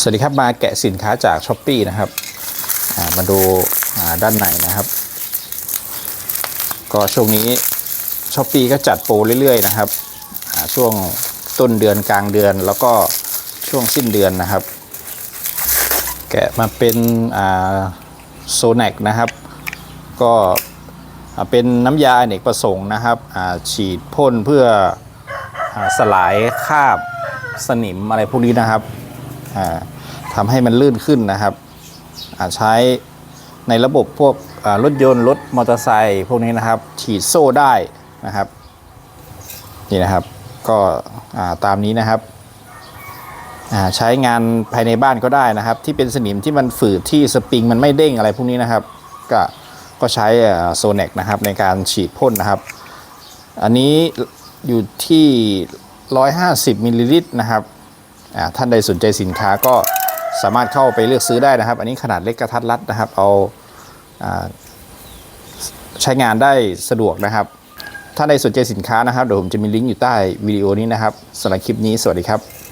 สวัสดีครับมาแกะสินค้าจากช้อปปีนะครับามาดูาด้านในนะครับ ก็ช่วงนี้ช้อปปีก็จัดโปรเรื่อยๆนะครับช่วงต้นเดือนกลางเดือนแล้วก็ช่วงสิ้นเดือนนะครับ แกะมาเป็นโซแนกนะครับ ก็เป็นน้ำยาอเนกประสงค์นะครับฉีดพ่นเพื่ออสลายคราบสนิมอะไรพวกนี้นะครับ ทำให้มันลื่นขึ้นนะครับใช้ในระบบพวกรถยนต์รถมอเตอร์ไซค์พวกนี้นะครับ ฉีดโซ่ได้นะครับ นี่นะครับก็าตามนี้นะครับใช้งานภายในบ้านก็ได้นะครับ ที่เป็นสนิมที่มันฝืดที่สปริงมันไม่เด้งอะไรพวกนี้นะครับ ก็ก็ใช้โซเน็กนะครับในการฉีดพ่นนะครับ อันนี้อยู่ที่ 150มิลลิลิตรนะครับ ท่านใดสนใจสินค้าก็สามารถเข้าไปเลือกซื้อได้นะครับ อันนี้ขนาดเล็กกระทัดรัดนะครับเอาอาใช้งานได้สะดวกนะครับ ท่านใดสนใจสินค้านะครับเดี๋ยวผมจะมีลิงก์อยู่ใต้วิดีโอนี้นะครับสำหรับคลิปนี้สวัสดีครับ